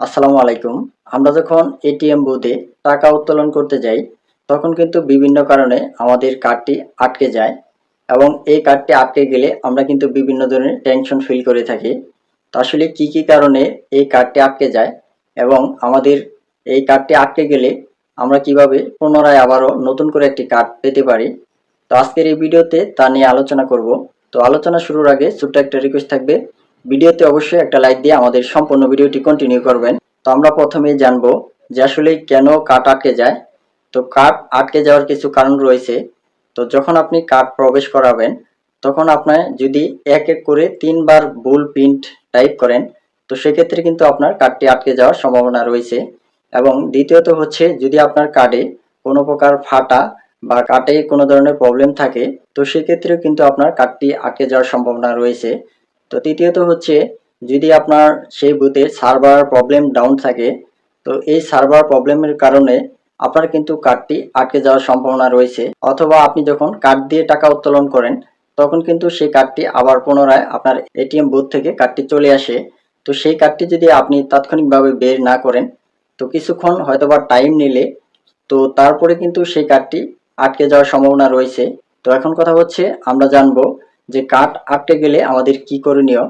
আসসালামু আলাইকুম। আমরা যখন এটিএম বুথে টাকা উত্তোলন করতে যাই, তখন কিন্তু বিভিন্ন কারণে আমাদের কার্ডটি আটকে যায় এবং এই কার্ডটি আটকে গেলে আমরা কিন্তু বিভিন্ন ধরনের টেনশন ফিল করে থাকি। তো আসলে কি কি কারণে এই কার্ডটি আটকে যায় এবং আমাদের এই কার্ডটি আটকে গেলে আমরা কীভাবে পুনরায় আবারও নতুন করে একটি কার্ড পেতে পারি? তো আজকের এই ভিডিওতে তা নিয়ে আলোচনা করব। তো আলোচনা শুরুর আগে ছোট্ট একটা রিকোয়েস্ট থাকবে। ভিডিওতে অবশ্যই একটা লাইক দিয়ে আমাদের সম্পূর্ণ ভিডিওটি কন্টিনিউ করবেন। তো আমরা প্রথমেই জানব যে আসলে কেন কার্ড আটকে যায়। তো কার্ড আটকে যাওয়ার কিছু কারণ রয়েছে। তো যখন আপনি কার্ড প্রবেশ করাবেন, তখন আপনার যদি এক এক করে তিনবার ভুল প্রিন্ট টাইপ করেন, তো সেক্ষেত্রে কিন্তু আপনার কার্ডটি আটকে যাওয়ার সম্ভাবনা রয়েছে। এবং দ্বিতীয়ত হচ্ছে, যদি আপনার কার্ডে কোনো প্রকার ফাটা বা কার্ডে কোনো ধরনের প্রবলেম থাকে, তো সেক্ষেত্রেও কিন্তু আপনার কার্ডটি আটকে যাওয়ার সম্ভাবনা রয়েছে। তো তৃতীয়ত হচ্ছে, যদি আপনার সেই বুথে সার্ভার প্রবলেম ডাউন থাকে, তো এই সার্ভার প্রবলেমের কারণে আপনার কিন্তু কার্ডটি আটকে যাওয়ার সম্ভাবনা রয়েছে। অথবা আপনি যখন কার্ড দিয়ে টাকা উত্তোলন করেন, তখন কিন্তু সেই কার্ডটি আবার পুনরায় আপনার এটিএম বুথ থেকে কার্ডটি চলে আসে। তো সেই কার্ডটি যদি আপনি তাৎক্ষণিকভাবে বের না করেন, তো কিছুক্ষণ হয়তোবা টাইম নিলে, তো তারপরে কিন্তু সেই কার্ডটি আটকে যাওয়ার সম্ভাবনা রয়েছে। তো এখন কথা হচ্ছে, আমরা জানব যে কার্ড আটকে গেলে আমাদের কি করণীয়?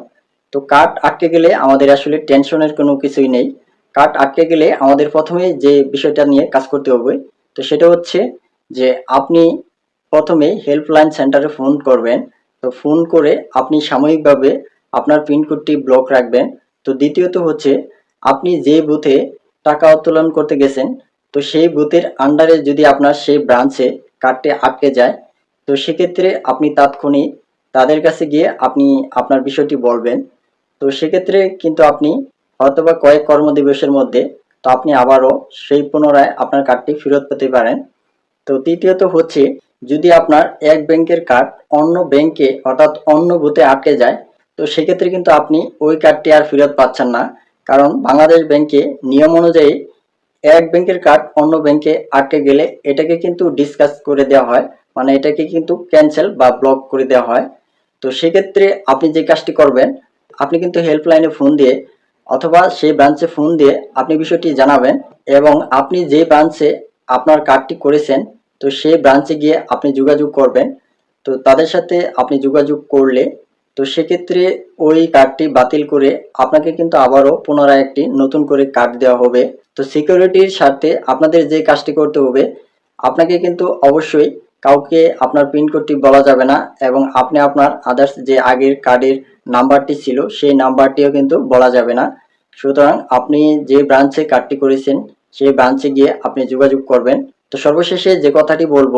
তো কার্ড আটকে গেলে আমাদের আসলে টেনশনের কোনো কিছুই নেই। কার্ড আটকে গেলে আমাদের প্রথমে যে বিষয়টা নিয়ে কাজ করতে হবে, তো সেটা হচ্ছে যে আপনি প্রথমে হেল্পলাইন সেন্টারে ফোন করবেন। তো ফোন করে আপনি সাময়িকভাবে আপনার পিনকোডটি ব্লক রাখবেন। তো দ্বিতীয়ত হচ্ছে আপনি যে বুথে টাকা উত্তোলন করতে গেছেন, তো সেই বুথের আন্ডারে যদি আপনার সেই ব্রাঞ্চে কার্ডটি আটকে যায়, তো সেক্ষেত্রে আপনি তাৎক্ষণিক তাদের কাছে গিয়ে আপনি আপনার বিষয়টি বলবেন। তো সেক্ষেত্রে কিন্তু আপনি হয়তোবা কয়েক কর্মদিবসের মধ্যে তো আপনি আবারও সেই পুনরায় আপনার কার্ডটি ফেরত পেতে পারেন। তো তৃতীয়ত হচ্ছে, যদি আপনার এক ব্যাংকের কার্ড অন্য ব্যাংকে অর্থাৎ অন্য বুথে আটকে যায়, তো সেক্ষেত্রে কিন্তু আপনি ওই কার্ডটি আর ফেরত পাচ্ছেন না। কারণ বাংলাদেশ ব্যাংকে নিয়ম অনুযায়ী এক ব্যাংকের কার্ড অন্য ব্যাংকে আটকে গেলে এটাকে কিন্তু ডিসকাস করে দেওয়া হয়। মানে এটাকে কিন্তু ক্যান্সেল বা ব্লক করে দেওয়া হয়। তো সেক্ষেত্রে আপনি যে কাজটি করবেন, আপনি কিন্তু হেল্পলাইনে ফোন দিয়ে অথবা সেই ব্রাঞ্চে ফোন দিয়ে আপনি বিষয়টি জানাবেন এবং আপনি যে ব্রাঞ্চে আপনার কার্ডটি করেছেন, তো সেই ব্রাঞ্চে গিয়ে আপনি যোগাযোগ করবেন। তো তাদের সাথে আপনি যোগাযোগ করলে, তো সেক্ষেত্রে ওই কার্ডটি বাতিল করে আপনাকে কিন্তু আবারও পুনরায় একটি নতুন করে কার্ড দেওয়া হবে। তো সিকিউরিটির স্বার্থে আপনাদের যে কাজটি করতে হবে, আপনাকে কিন্তু অবশ্যই কাউকে আপনার পিনকোডটি বলা যাবে না এবং আপনি আপনার আদার্স যে আগের কার্ডের নাম্বারটি ছিল, সেই নাম্বারটিও কিন্তু বলা যাবে না। সুতরাং আপনি যে ব্রাঞ্চে কার্ডটি করেছেন, সেই ব্রাঞ্চে গিয়ে আপনি যোগাযোগ করবেন। তো সর্বশেষে যে কথাটি বলব,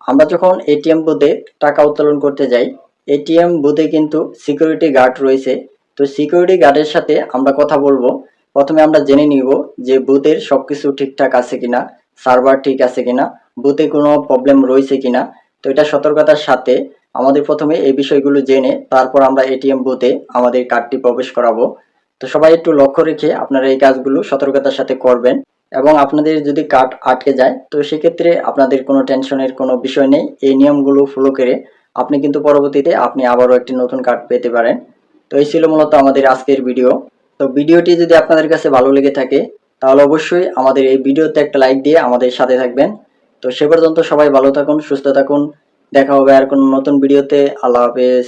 আমরা যখন এটিএম বুথে টাকা উত্তোলন করতে যাই এটিএম বুথে কিন্তু সিকিউরিটি গার্ড রয়েছে। তো সিকিউরিটি গার্ডের সাথে আমরা কথা বলব। প্রথমে আমরা জেনে নিব যে বুথের সবকিছু ঠিকঠাক আছে কিনা সার্ভার ঠিক আছে কিনা। বুথে কোনো প্রবলেম রয়েছে কিনা, তো এটা সতর্কতার সাথে আমাদের প্রথমে এই বিষয়গুলো জেনে তারপর আমরা এটিএম বুথে আমাদের কার্ডটি প্রবেশ করাবো। তো সবাই একটু লক্ষ্য রেখে আপনারা এই কাজগুলো সতর্কতার সাথে করবেন এবং আপনাদের যদি কার্ড আটকে যায়, তো সেক্ষেত্রে আপনাদের কোনো টেনশনের কোনো বিষয় নেই। এই নিয়মগুলো ফলো করে আপনি কিন্তু পরবর্তীতে আপনি আবারও একটি নতুন কার্ড পেতে পারেন। তো এই ছিল মূলত আমাদের আজকের ভিডিও। তো ভিডিওটি যদি আপনাদের কাছে ভালো লেগে থাকে, তাহলে অবশ্যই আমাদের এই ভিডিওতে একটা লাইক দিয়ে আমাদের সাথে থাকবেন। তো সে পর্যন্ত সবাই ভালো থাকুন, সুস্থ থাকুন। দেখা হবে আর কোনো নতুন ভিডিওতে। আল্লাহ হাফেজ।